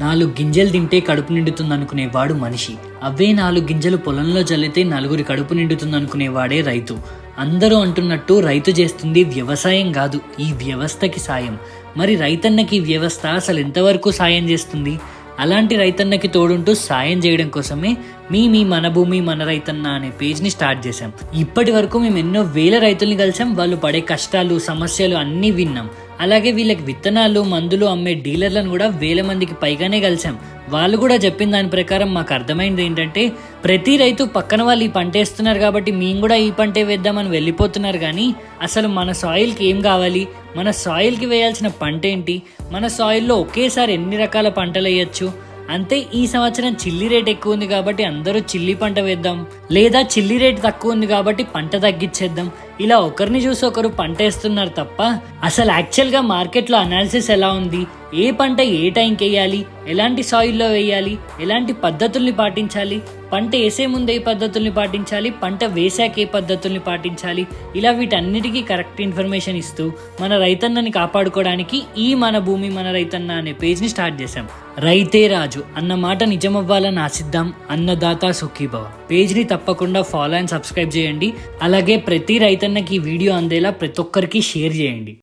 నాలుగు గింజలు తింటే కడుపు నిండుతుంది అనుకునేవాడు మనిషి. అవే నాలుగు గింజలు పొలంలో జల్లితే నలుగురి కడుపు నిండుతుంది అనుకునేవాడే రైతు. అందరూ అంటున్నట్టు రైతు చేస్తుంది వ్యవసాయం కాదు ఈ వ్యవస్థకి సాయం. మరి రైతన్నకి వ్యవస్థ అసలు ఎంతవరకు సాయం చేస్తుంది? అలాంటి రైతన్నకి తోడుంటూ సాయం చేయడం కోసమే మీ మీ మన భూమి మన రైతన్న అనే పేజ్ని స్టార్ట్ చేశాం. ఇప్పటి వరకు మేము ఎన్నో వేల రైతుల్ని కలిసాం వాళ్ళు పడే కష్టాలు సమస్యలు అన్నీ విన్నాం. అలాగే వీళ్ళకి విత్తనాలు మందులు అమ్మే డీలర్లను కూడా వేల మందికి పైగానే కలిసాం వాళ్ళు కూడా చెప్పిన దాని ప్రకారం మాకు అర్థమైంది ఏంటంటే ప్రతి రైతు పక్కన వాళ్ళు ఈ పంట వేస్తున్నారు కాబట్టి మేము కూడా ఈ పంటే వేద్దామని వెళ్ళిపోతున్నారు కానీ అసలు మన సాయిల్కి ఏం కావాలి? మన సాయిల్కి వేయాల్సిన పంట ఏంటి మన సాయిల్లో ఒకేసారి ఎన్ని రకాల పంటలు వేయచ్చు? అంతే ఈ సంవత్సరం చిల్లి రేట్ ఎక్కువ ఉంది కాబట్టి అందరూ చిల్లి పంట వేద్దాం. లేదా చిల్లి రేట్ తక్కువ ఉంది కాబట్టి పంట తగ్గించేద్దాం. ఇలా ఒకరిని చూసి ఒకరు పంట వేస్తున్నారు తప్ప అసలు యాక్చువల్గా మార్కెట్లో అనాలిసిస్ ఎలా ఉంది? ఏ పంట ఏ టైంకి వేయాలి? ఎలాంటి సాయిల్లో వేయాలి? ఎలాంటి పద్ధతుల్ని పాటించాలి? పంట వేసే ముందు ఏ పద్ధతుల్ని పాటించాలి? పంట వేసాక ఏ పద్ధతుల్ని పాటించాలి? ఇలా వీటన్నిటికీ కరెక్ట్ ఇన్ఫర్మేషన్ ఇస్తూ మన రైతన్నని కాపాడుకోవడానికి ఈ మన భూమి మన రైతన్న అనే పేజ్ని స్టార్ట్ చేశాం. రైతే రాజు అన్న మాట నిజమవ్వాలని ఆశిద్దాం. అన్నదాత సుఖీభవ. పేజ్ని తప్పకుండా ఫాలో అండ్ సబ్స్క్రైబ్ చేయండి. అలాగే ప్రతి రైతన్నకి ఈ వీడియో అందేలా ప్రతి ఒక్కరికి షేర్ చేయండి.